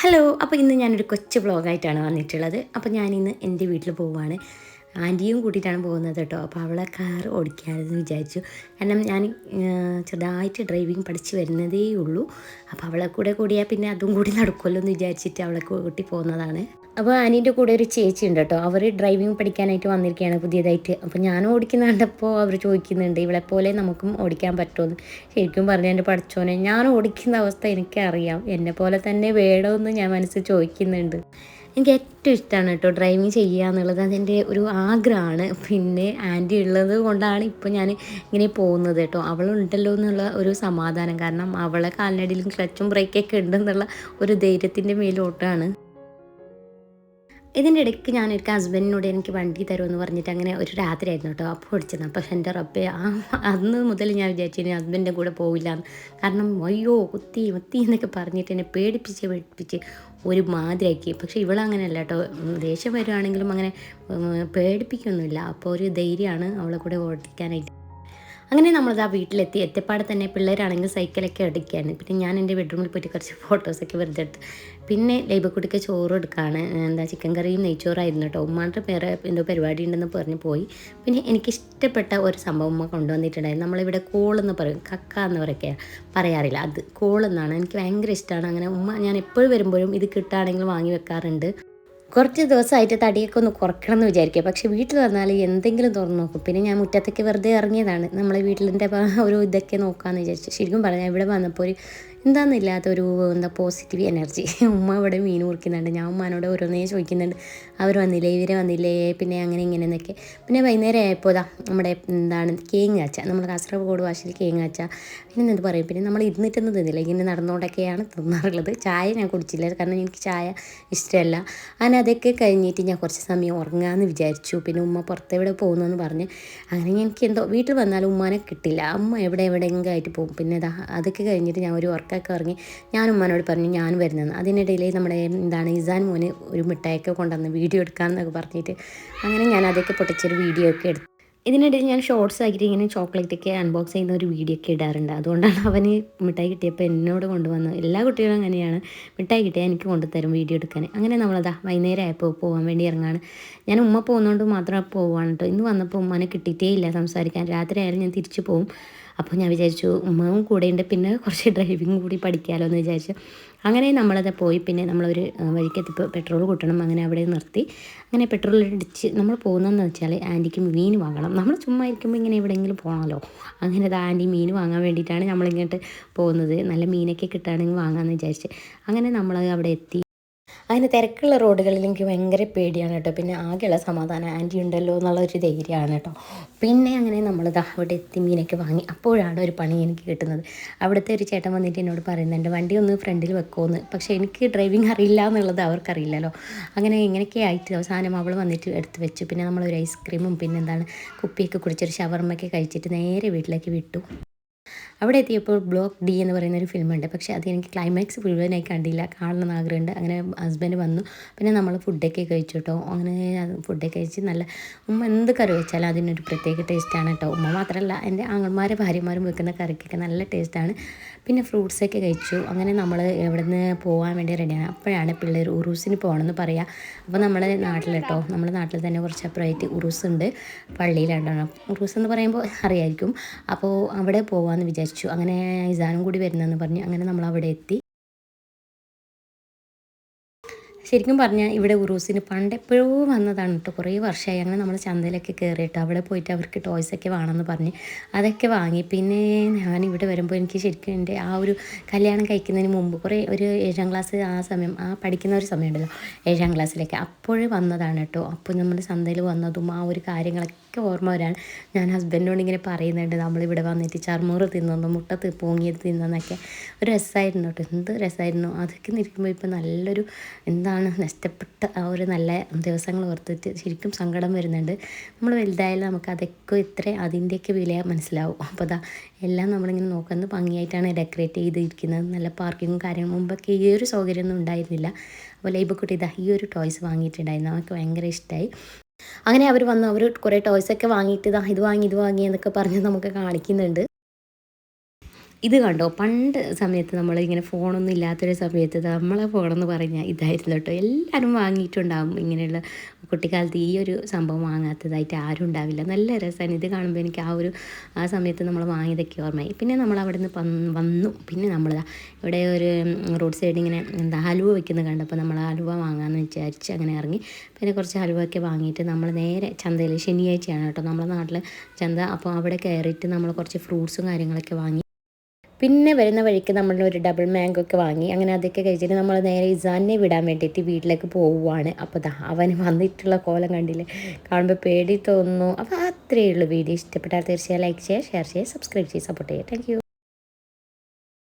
Hello അപ്പോൾ ഇന്ന് ഞാനൊരു കൊച്ചു വ്ളോഗായിട്ടാണ് വന്നിട്ടുള്ളത്. അപ്പോൾ ഞാനിന്ന് എന്റെ വീട്ടിൽ പോവുകയാണ് ആന്റിയും കൂട്ടിയിട്ടാണ് പോകുന്നത് കേട്ടോ. അപ്പോൾ അവളെ കാർ ഓടിക്കാമെന്ന് വിചാരിച്ചു. കാരണം ഞാൻ ചെറുതായിട്ട് ഡ്രൈവിംഗ് പഠിച്ച് വരുന്നതേ ഉള്ളൂ. അപ്പോൾ അവളെ കൂടെ കൂടിയാൽ പിന്നെ അതും കൂടി നടക്കുമല്ലോ എന്ന് വിചാരിച്ചിട്ട് അവളെ കൂട്ടി പോകുന്നതാണ്. അപ്പോൾ ആനീന്റെ കൂടെ ഒരു ചേച്ചി ഉണ്ട് കേട്ടോ. അവർ ഡ്രൈവിംഗ് പഠിക്കാനായിട്ട് വന്നിരിക്കുകയാണ് പുതിയതായിട്ട്. അപ്പോൾ ഞാൻ ഓടിക്കുന്ന കണ്ടപ്പോൾ അവർ ചോദിക്കുന്നുണ്ട് ഇവളെ പോലെ നമുക്കും ഓടിക്കാൻ പറ്റുമെന്ന് ശരിക്കും പറഞ്ഞു എന്റെ പഠിച്ചോനെ ഞാൻ ഓടിക്കുന്ന അവസ്ഥ എനിക്കറിയാം. എന്നെ പോലെ തന്നെ വേണമെന്ന് ഞാൻ മനസ്സിൽ ചോദിക്കുന്നുണ്ട്. എനിക്ക് ഏറ്റവും ഇഷ്ടമാണ് കേട്ടോ ഡ്രൈവിങ് ചെയ്യുക എന്നുള്ളത്. അതെന്റെ ഒരു ആഗ്രഹമാണ്. പിന്നെ ആന്റി ഉള്ളത് കൊണ്ടാണ് ഇപ്പോൾ ഞാൻ ഇങ്ങനെ പോകുന്നത് കേട്ടോ. അവളുണ്ടല്ലോ എന്നുള്ള ഒരു സമാധാനം. കാരണം അവളെ കാലിനടിയിലും ക്ലച്ചും ബ്രേക്കൊക്കെ ഉണ്ടെന്നുള്ള ഒരു ധൈര്യത്തിന്റെ മേലോട്ടാണ്. ഇതിന്റെ ഇടയ്ക്ക് ഞാൻ എനിക്ക് ഹസ്ബൻഡിനോട് എനിക്ക് വണ്ടി തരുമെന്ന് പറഞ്ഞിട്ട് അങ്ങനെ ഒരു രാത്രി ആയിരുന്നു കേട്ടോ. അപ്പോൾ ഓടിച്ചത് അപ്പോൾ എന്റെ റബ്ബെ ആ അന്ന് മുതൽ ഞാൻ വിചാരിച്ചു ഹസ്ബൻഡിന്റെ കൂടെ പോവില്ല കാരണം അയ്യോ കുത്തി മുത്തി എന്നൊക്കെ പറഞ്ഞിട്ട് എന്നെ പേടിപ്പിച്ച് പേടിപ്പിച്ച് ഒരു മാതിരിയാക്കി പക്ഷേ ഇവളങ്ങനെയല്ല കേട്ടോ. ദേഷ്യം വരുവാണെങ്കിലും അങ്ങനെ പേടിപ്പിക്കൊന്നുമില്ല. അപ്പോൾ ഒരു ധൈര്യമാണ് അവളെ കൂടെ ഓടിക്കാനായിട്ട്. അങ്ങനെ നമ്മളത് ആ വീട്ടിലെത്തി. എത്തിപ്പാടെ തന്നെ പിള്ളേരാണെങ്കിൽ സൈക്കിളൊക്കെ എടുക്കുകയാണ്. പിന്നെ ഞാൻ എന്റെ ബെഡ്റൂമിൽ പോയിട്ട് കുറച്ച് ഫോട്ടോസൊക്കെ വെറുതെ എടുത്ത്. പിന്നെ ലൈബക്കുട്ടിക്ക് ചോറ് എടുക്കുകയാണ് എന്താ ചിക്കൻ കറിയും നെയ്ച്ചോറായിരുന്നു കേട്ടോ. ഉമ്മാന്റെ വേറെ എന്തോ പരിപാടി ഉണ്ടെന്ന് പറഞ്ഞ് പോയി. പിന്നെ എനിക്ക് ഇഷ്ടപ്പെട്ട ഒരു സംഭവം ഉമ്മ കൊണ്ടുവന്നിട്ടുണ്ടായിരുന്നു. നമ്മളിവിടെ കോളെന്ന് പറയും. കക്ക എന്ന് പറയൊക്കെ പറയാറില്ല. അത് കോളെന്നാണ് എനിക്ക് ഭയങ്കര ഇഷ്ടമാണ്. അങ്ങനെ ഉമ്മ ഞാൻ എപ്പോഴും വരുമ്പോഴും ഇത് കിട്ടുകയാണെങ്കിൽ വാങ്ങി വെക്കാറുണ്ട്. കുറച്ച് ദിവസമായിട്ട് തടിയൊക്കെ ഒന്ന് കുറക്കണം എന്ന് വിചാരിക്കുക. പക്ഷേ വീട്ടിൽ വന്നാൽ എന്തെങ്കിലും തുറന്ന് നോക്കും. പിന്നെ ഞാൻ മുറ്റത്തേക്ക് വെറുതെ ഇറങ്ങിയതാണ്. നമ്മളെ വീട്ടിലിന്റെ ഒരു ഇതൊക്കെ നോക്കാമെന്ന് വിചാരിച്ചു. ശരിക്കും പറഞ്ഞാൽ ഇവിടെ വന്നപ്പോൾ ഒരു എന്താണെന്നില്ലാത്ത ഒരു എന്താ പോസിറ്റീവ് എനർജി ഉമ്മ ഇവിടെ മീൻ മുറിക്കുന്നുണ്ട്. ഞാൻ ഉമ്മാനോട് ഓരോന്നേ ചോദിക്കുന്നുണ്ട്. അവർ വന്നില്ലേ ഇവരെ വന്നില്ലേ പിന്നെ അങ്ങനെ ഇങ്ങനെ എന്നൊക്കെ. പിന്നെ വൈകുന്നേരം ആയപ്പോൾ ഇതാ നമ്മുടെ എന്താണ് കേങ്ങാച്ച നമ്മൾ കാസർഗോഡ് ഭാഷയിൽ കേങ്ങാച്ച പിന്നെ എന്ത് പറയും? പിന്നെ നമ്മൾ ഇരുന്നിട്ടൊന്നും തിന്നില്ല. ഇങ്ങനെ നടന്നുകൊണ്ടൊക്കെയാണ് തിന്നാറുള്ളത്. ചായ ഞാൻ കുടിച്ചില്ല. കാരണം എനിക്ക് ചായ ഇഷ്ടമല്ല. അങ്ങനെ അതൊക്കെ കഴിഞ്ഞിട്ട് ഞാൻ കുറച്ച് സമയം ഉറങ്ങാമെന്ന് വിചാരിച്ചു. പിന്നെ ഉമ്മ പുറത്തെവിടെ പോകുന്നെന്ന് പറഞ്ഞ്. അങ്ങനെ എനിക്ക് എന്തോ വീട്ടിൽ വന്നാലും ഉമ്മാനെ കിട്ടില്ല. അമ്മ എവിടെ എവിടെയെങ്കിലും ആയിട്ട് പോകും. പിന്നെ അതൊക്കെ കഴിഞ്ഞിട്ട് ഞാൻ ഒരു ഉറക്കമൊക്കെ ഇറങ്ങി ഞാൻ ഉമ്മാനോട് പറഞ്ഞു ഞാൻ വരുന്നതെന്ന് അതിനിടയിൽ നമ്മുടെ എന്താണ് ഇസാൻ മോന് ഒരു മിഠായിയൊക്കെ കൊണ്ടുവന്ന് വീഡിയോ എടുക്കാമെന്നൊക്കെ പറഞ്ഞിട്ട് അങ്ങനെ ഞാൻ അതൊക്കെ പൊട്ടിച്ചൊരു വീഡിയോ ഒക്കെ എടുത്തു. ഇതിനിടയിൽ ഞാൻ ഷോർട്സ് ആക്കിയിട്ട് ഇങ്ങനെ ചോക്ലേറ്റൊക്കെ അൺബോക്സ് ചെയ്യുന്ന ഒരു വീഡിയോ ഒക്കെ ഇടാറുണ്ട്. അതുകൊണ്ടാണ് അവന് മിഠായി കിട്ടിയപ്പോൾ എന്നോട് കൊണ്ടുവന്നത് എല്ലാ കുട്ടികളും അങ്ങനെയാണ്. മിഠായി കിട്ടിയാൽ എനിക്ക് കൊണ്ടുതരും വീഡിയോ എടുക്കാൻ. അങ്ങനെ നമ്മളതാ വൈകുന്നേരം ആയപ്പോൾ പോകാൻ വേണ്ടി ഇറങ്ങാണ്. ഞാൻ ഉമ്മ പോകുന്നതുകൊണ്ട് മാത്രം പോവാണ് കേട്ടോ. ഇന്ന് വന്നപ്പോൾ ഉമ്മനെ കിട്ടിയിട്ടേ ഇല്ല സംസാരിക്കാൻ. രാത്രി ആയാലും ഞാൻ തിരിച്ചു പോകും അപ്പോൾ ഞാൻ വിചാരിച്ചു ഉമ്മയും കൂടെയുണ്ട് പിന്നെ കുറച്ച് ഡ്രൈവിംഗ് കൂടി പഠിക്കാമല്ലോ എന്ന് വിചാരിച്ചു. അങ്ങനെ നമ്മളത് പോയി പിന്നെ നമ്മളൊരു വഴിക്കെത്തിപ്പോൾ പെട്രോൾ കൂട്ടണം അങ്ങനെ അവിടെ നിർത്തി. അങ്ങനെ പെട്രോൾ അടിച്ച് നമ്മൾ പോകുന്നതെന്ന് വെച്ചാൽ ആന്റിക്ക് മീൻ വാങ്ങണം. നമ്മൾ ചുമ്മാ ഇരിക്കുമ്പോൾ ഇങ്ങനെ എവിടെയെങ്കിലും പോകണമല്ലോ അങ്ങനെ അത് ആന്റി മീൻ വാങ്ങാൻ വേണ്ടിയിട്ടാണ് നമ്മളിങ്ങോട്ട് പോകുന്നത്. നല്ല മീനൊക്കെ കിട്ടുകയാണെങ്കിൽ വാങ്ങാമെന്ന് വിചാരിച്ച്. അങ്ങനെ നമ്മൾ അവിടെ എത്തി. അങ്ങനെ തിരക്കുള്ള റോഡുകളിൽ എനിക്ക് ഭയങ്കര പേടിയാണ് കേട്ടോ. പിന്നെ ആകെയുള്ള സമാധാനം ആന്റി ഉണ്ടല്ലോ എന്നുള്ള ഒരു ധൈര്യമാണ് കേട്ടോ. പിന്നെ അങ്ങനെ നമ്മൾ ദാ അവിടെ എത്തി മീനൊക്കെ വാങ്ങി. അപ്പോഴാണ് ഒരു പണി എനിക്ക് കിട്ടുന്നത്. അവിടുത്തെ ഒരു ചേട്ടൻ വന്നിട്ട് എന്നോട് പറയുന്നുണ്ട് വണ്ടി ഒന്ന് ഫ്രണ്ടിൽ വെക്കുമെന്ന്. പക്ഷേ എനിക്ക് ഡ്രൈവിംഗ് അറിയില്ല എന്നുള്ളത് അവർക്കറിയില്ലല്ലോ. അങ്ങനെ ഇങ്ങനെയൊക്കെ ആയിട്ട് അവസാനം അവൾ വന്നിട്ട് എടുത്ത് വെച്ചു. പിന്നെ നമ്മളൊരു ഐസ്ക്രീമും പിന്നെ എന്താണ് കുപ്പിയൊക്കെ കുടിച്ചൊരു ഷവർമ്മയൊക്കെ കഴിച്ചിട്ട് നേരെ വീട്ടിലേക്ക് വിട്ടു. അവിടെ എത്തിയപ്പോൾ ബ്ലോക്ക് ഡി എന്ന് പറയുന്ന ഒരു ഫിലിമുണ്ട്. പക്ഷേ അത് എനിക്ക് ക്ലൈമാക്സ് മുഴുവനായി കണ്ടില്ല. കാണണമെന്ന് ആഗ്രഹമുണ്ട്. അങ്ങനെ ഹസ്ബൻഡ് വന്നു. പിന്നെ നമ്മൾ ഫുഡൊക്കെ കഴിച്ചു കേട്ടോ അങ്ങനെ ഫുഡൊക്കെ കഴിച്ച് നല്ല ഉമ്മ എന്ത് കറി വെച്ചാലും അതിനൊരു പ്രത്യേക ടേസ്റ്റാണ് കേട്ടോ ഉമ്മ മാത്രമല്ല എന്റെ ആങ്ങന്മാരെ ഭാര്യമാരും വെക്കുന്ന കറിക്കൊക്കെ നല്ല ടേസ്റ്റാണ് പിന്നെ ഫ്രൂട്ട്സൊക്കെ കഴിച്ചു. അങ്ങനെ നമ്മൾ എവിടെ നിന്ന് പോകാൻ വേണ്ടി റെഡിയാണ് അപ്പോഴാണ് പിള്ളേർ ഉറൂസിന് പോകണമെന്ന് പറയാം. അപ്പോൾ നമ്മുടെ നാട്ടിൽ കേട്ടോ നമ്മുടെ നാട്ടിൽ തന്നെ കുറച്ച് അപ്പുറമായിട്ട് ഉറൂസ് ഉണ്ട് പള്ളിയിലാണ്. ഉറൂസ് എന്ന് പറയുമ്പോൾ അറിയായിരിക്കും. അപ്പോൾ അവിടെ പോകാമെന്ന് വിചാരിച്ചു അങ്ങനെ ഇസാനും കൂടി വരുന്നതെന്ന് പറഞ്ഞ് അങ്ങനെ നമ്മൾ അവിടെ എത്തി. ശരിക്കും പറഞ്ഞാൽ ഇവിടെ ഉറൂസിന് പണ്ട് എപ്പോഴോ വന്നതാണ് കേട്ടോ. കുറേ വർഷമായി അങ്ങനെ നമ്മൾ ചന്തയിലൊക്കെ കയറിയിട്ട് അവിടെ പോയിട്ട് അവർക്ക് ടോയ്സൊക്കെ വേണമെന്ന് പറഞ്ഞ് അതൊക്കെ വാങ്ങി. പിന്നെ ഞാൻ ഇവിടെ വരുമ്പോൾ എനിക്ക് ശരിക്കും എന്റെ ആ ഒരു കല്യാണം കഴിക്കുന്നതിന് മുമ്പ് കുറേ ഒരു ഏഴാം ക്ലാസ് ആ സമയം ആ പഠിക്കുന്ന ഒരു സമയമുണ്ടല്ലോ ഏഴാം ക്ലാസ്സിലൊക്കെ അപ്പോഴേ വന്നതാണ് കേട്ടോ. അപ്പോൾ നമ്മൾ ചന്തയിൽ വന്നതും ആ ഒരു കാര്യങ്ങളൊക്കെ ഓർമ്മ വരാണ്. ഞാൻ ഹസ്ബൻഡിനോട് ഇങ്ങനെ പറയുന്നുണ്ട് നമ്മളിവിടെ വന്നിട്ട് ചർമ്മൂറ് തിന്നു മുട്ട പൊങ്ങിയത് തിന്നെന്നൊക്കെ. ഒരു രസമായിരുന്നു കേട്ടോ. എന്ത് രസമായിരുന്നു അതൊക്കെ നിൽക്കുമ്പോൾ ഇപ്പോൾ നല്ലൊരു എന്താണ് നഷ്ടപ്പെട്ട ആ ഒരു നല്ല ദിവസങ്ങൾ ഓർത്തിട്ട് ശരിക്കും സങ്കടം വരുന്നുണ്ട്. നമ്മൾ വലുതായാലും നമുക്ക് അതൊക്കെ ഇത്ര അതിന്റെയൊക്കെ വില മനസ്സിലാവും. അപ്പോൾ അതാ എല്ലാം നമ്മളിങ്ങനെ നോക്കുന്നത് ഭംഗിയായിട്ടാണ് ഡെക്കറേറ്റ് ചെയ്തിരിക്കുന്നത്. നല്ല പാർക്കിങ്ങും കാര്യങ്ങളും മുമ്പൊക്കെ ഈ ഒരു സൗകര്യമൊന്നും ഉണ്ടായിരുന്നില്ല. അപ്പോൾ ലൈബക്കുട്ടി ഇതാ ഈ ഒരു ടോയ്സ് വാങ്ങിയിട്ടുണ്ടായിരുന്നു. അവർക്ക് ഭയങ്കര ഇഷ്ടമായി അങ്ങനെ അവർ വന്ന് അവർ കുറേ ടോയ്സൊക്കെ വാങ്ങിയിട്ട് ഇതാ വാങ്ങി ഇത് വാങ്ങി എന്നൊക്കെ പറഞ്ഞ് നമുക്ക് കാണിക്കുന്നുണ്ട്. ഇത് കണ്ടോ? പണ്ട് സമയത്ത് നമ്മൾ ഇങ്ങനെ ഫോണൊന്നും ഇല്ലാത്തൊരു സമയത്ത് നമ്മളെ ഫോണെന്ന് പറഞ്ഞാൽ ഇതായിരുന്നു കേട്ടോ. എല്ലാവരും വാങ്ങിയിട്ടുണ്ടാകും ഇങ്ങനെയുള്ള കുട്ടിക്കാലത്ത് ഈ ഒരു സംഭവം വാങ്ങാത്തതായിട്ട് ആരും ഉണ്ടാവില്ല. നല്ല രസമാണ് ഇത് കാണുമ്പോൾ എനിക്ക് ആ ഒരു ആ സമയത്ത് നമ്മൾ വാങ്ങിയതൊക്കെ ഓർമ്മയായി. പിന്നെ നമ്മൾ അവിടെ നിന്ന് വന്നു. പിന്നെ നമ്മൾ ഇവിടെ ഒരു റോഡ് സൈഡ് ഇങ്ങനെ എന്താ ഹലുവ വെക്കുന്നത് കണ്ടപ്പോൾ നമ്മൾ ഹലുവ വാങ്ങാമെന്ന് വിചാരിച്ച് അങ്ങനെ ഇറങ്ങി. പിന്നെ കുറച്ച് ഹലുവ ഒക്കെ വാങ്ങിയിട്ട് നമ്മൾ നേരെ ചന്തയിൽ ശനിയാഴ്ചയാണ് കേട്ടോ. നമ്മുടെ നാട്ടിൽ ചന്ത അപ്പോൾ അവിടെ കയറിയിട്ട് നമ്മൾ കുറച്ച് ഫ്രൂട്ട്സും കാര്യങ്ങളൊക്കെ വാങ്ങി പിന്നെ വരുന്ന വഴിക്ക് നമ്മൾ ഒരു ഡബിൾ മാംഗോ ഒക്കെ വാങ്ങി അങ്ങനെ അതൊക്കെ കഴിച്ചിട്ട് നമ്മൾ നേരെ ഇസാനെ വിടാൻ വേണ്ടിയിട്ട് വീട്ടിലേക്ക് പോവുകയാണ് അപ്പോൾ ദാ അവൻ വന്നിട്ടുള്ള കോലം കണ്ടില്ലേ? കാണുമ്പോൾ പേടി തോന്നുന്നു. അപ്പോൾ അത്രയേ ഉള്ളൂ വീഡിയോ. ഇഷ്ടപ്പെട്ടാൽ തീർച്ചയായും ലൈക്ക് ചെയ്യുക ഷെയർ ചെയ്യുക സബ്സ്ക്രൈബ് ചെയ്യുക സപ്പോർട്ട് ചെയ്യുക. താങ്ക്